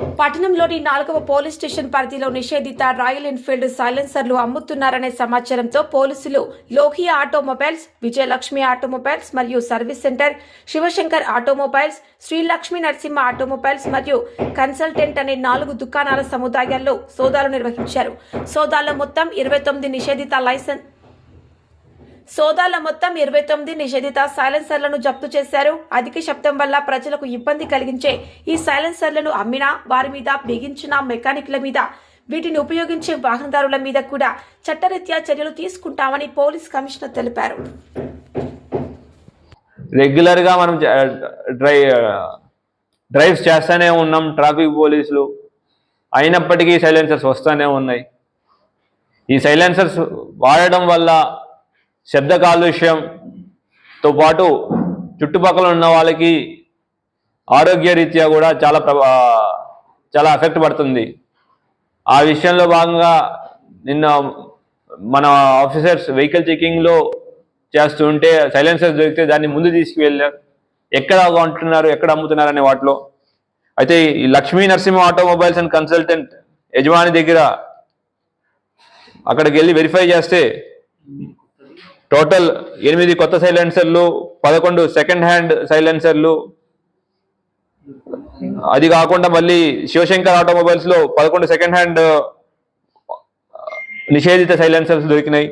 పట్టణంలోని నాలుగవ police station పరిధిలో నిషేధిత రాయల్ ఎన్ఫీల్డ్ సైలెన్సర్లు అమ్ముతున్నారనే సమాచారంతో పోలీసులు లోహియా ఆటోమొబైల్స్ విజయలక్ష్మి ఆటోమొబైల్స్ మరియు service centre Shivashankar automobiles Srilakshmi Narasimha automobiles మరియు కన్సల్టెంట్ అనే నాలుగు దుకాణాల సముదాయాల్లో సోదాలు నిర్వహించారు. సోదాల్లో మొత్తం ఇరవై తొమ్మిది నిషేధిత లైసెన్స్ సోదాల మొత్తం ఇరవై తొమ్మిది నిషేధిత సైలెన్సర్లను జప్తు చేశారు. అధిక శబ్దం వల్ల ప్రజలకు ఇబ్బంది కలిగించే ఈ సైలెన్సర్లను అమ్మినా వారి మీద బిగించిన మెకానిక్ల మీద వీటిని ఉపయోగించే వాహనదారుల మీద కూడా చట్టరీత్యా చర్యలు తీసుకుంటామని పోలీస్ కమిషనర్ తెలిపారు. రెగ్యులర్గా మనం డ్రై డ్రైవ్స్ చేస్తూనే ఉన్నాం ట్రాఫిక్ పోలీసులు. అయినప్పటికీ సైలెన్సర్స్ వస్తూనే ఉన్నాయి. ఈ సైలెన్సర్స్ వాడడం వల్ల శబ్ద కాలుష్యంతో పాటు చుట్టుపక్కల ఉన్న వాళ్ళకి ఆరోగ్య రీత్యా కూడా చాలా చాలా ఎఫెక్ట్ పడుతుంది. ఆ విషయంలో భాగంగా నిన్న మన ఆఫీసర్స్ వెహికల్ చెకింగ్లో చేస్తుంటే సైలెన్సర్స్ దొరికితే దాన్ని ముందు తీసుకువెళ్ళారు ఎక్కడ కొంటున్నారు ఎక్కడ అమ్ముతున్నారు అనే వాటిలో. అయితే ఈ Lakshmi Narasimha automobiles and consultant యజమాని దగ్గర అక్కడికి వెళ్ళి వెరిఫై చేస్తే టోటల్ ఎనిమిది కొత్త సైలెన్సర్లు పదకొండు సెకండ్ హ్యాండ్ సైలెన్సర్లు. అది కాకుండా మళ్ళీ శివశంకర్ ఆటోమొబైల్స్లో పదకొండు సెకండ్ హ్యాండ్ నిషేధిత సైలెన్సర్స్ దొరికినాయి.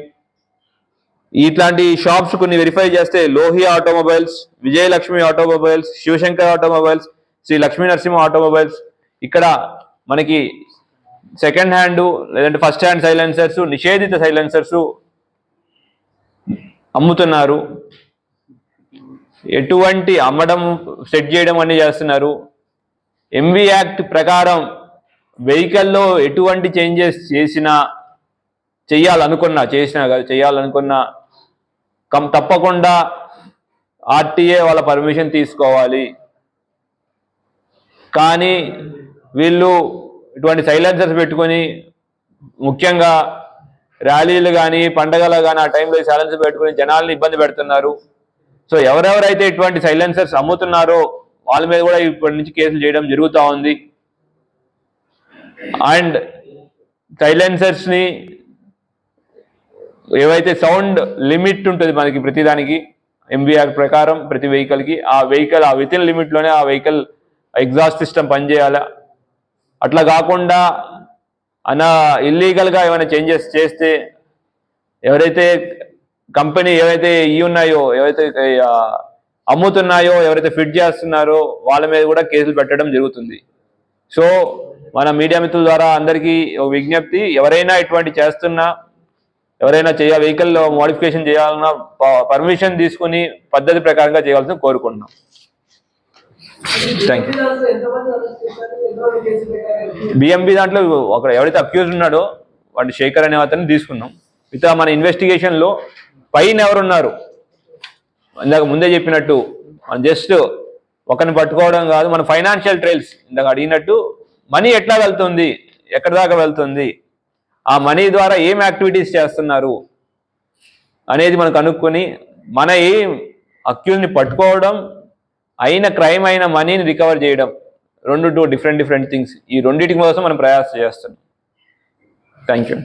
ఇట్లాంటి షాప్స్ కొన్ని వెరిఫై చేస్తే Lohi automobiles Vijayalakshmi automobiles Shivashankar automobiles Sri Lakshmi Narasimha automobiles. ఇక్కడ మనకి సెకండ్ హ్యాండ్ లేదంటే ఫస్ట్ హ్యాండ్ సైలెన్సర్స్ నిషేధిత సైలెన్సర్స్ అమ్ముతున్నారు. ఎటువంటి అమ్మడం సెట్ చేయడం అన్ని చేస్తున్నారు. ఎంవి యాక్ట్ ప్రకారం వెహికల్లో ఎటువంటి చేంజెస్ చేసినా చేయాలనుకున్నా చేసినా కాదు చేయాలనుకున్నా కం తప్పకుండా ఆర్టీఏ వాళ్ళ పర్మిషన్ తీసుకోవాలి. కానీ వీళ్ళు ఇటువంటి సైలెన్సర్స్ పెట్టుకొని ముఖ్యంగా ర్యాలీలు కానీ పండగలు కానీ ఆ టైంలో సైలెన్స్ పెట్టుకుని జనాల్ని ఇబ్బంది పెడుతున్నారు. సో ఎవరెవరైతే ఇటువంటి సైలెన్సర్స్ అమ్ముతున్నారో వాళ్ళ మీద కూడా ఇప్పటి నుంచి కేసులు చేయడం జరుగుతూ ఉంది. అండ్ సైలెన్సర్స్ని ఏవైతే సౌండ్ లిమిట్ ఉంటుంది మనకి ప్రతిదానికి ఎంబీఆర్ ప్రకారం ప్రతి వెహికల్కి ఆ వెహికల్ ఆ విత్ ఇన్ ఆ వెహికల్ ఎగ్జాస్ట్ సిస్టమ్ పనిచేయాలా? అట్లా కాకుండా అన్నా ఇల్లీగల్గా ఏమైనా చేంజెస్ చేస్తే ఎవరైతే కంపెనీ ఏవైతే ఇవి ఉన్నాయో ఏవైతే అమ్ముతున్నాయో ఎవరైతే ఫిట్ చేస్తున్నారో వాళ్ళ మీద కూడా కేసులు పెట్టడం జరుగుతుంది. సో మన మీడియా మిత్రుల ద్వారా అందరికీ ఒక విజ్ఞప్తి ఎవరైనా ఇటువంటి చేస్తున్నా ఎవరైనా చేయ వెహికల్ మోడిఫికేషన్ చేయాలన్నా పర్మిషన్ తీసుకుని పద్ధతి ప్రకారంగా చేయాల్సిన కోరుకుంటున్నాం. థ్యాంక్ యూ బిఎంబి దాంట్లో ఒక ఎవరైతే అక్యూజ్ ఉన్నాడో వాడు శేఖర్ అనే అతన్ని తీసుకున్నాం మిగతా మన ఇన్వెస్టిగేషన్లో పైన ఎవరున్నారు? ఇందాక ముందే చెప్పినట్టు జస్ట్ ఒకరిని పట్టుకోవడం కాదు మన ఫైనాన్షియల్ ట్రైల్స్ ఇందాక అడిగినట్టు మనీ ఎట్లా వెళ్తుంది? ఎక్కడి దాకా వెళ్తుంది? ఆ మనీ ద్వారా ఏం యాక్టివిటీస్ చేస్తున్నారు? అనేది మనం కనుక్కొని మన ఏం అక్యూల్ని పట్టుకోవడం అయిన క్రైమ్ అయిన మనీని రికవర్ చేయడం రెండు టూ డిఫరెంట్ డిఫరెంట్ థింగ్స్. ఈ రెండింటి కోసం మనం ప్రయాస చేస్తున్నాం. Thank you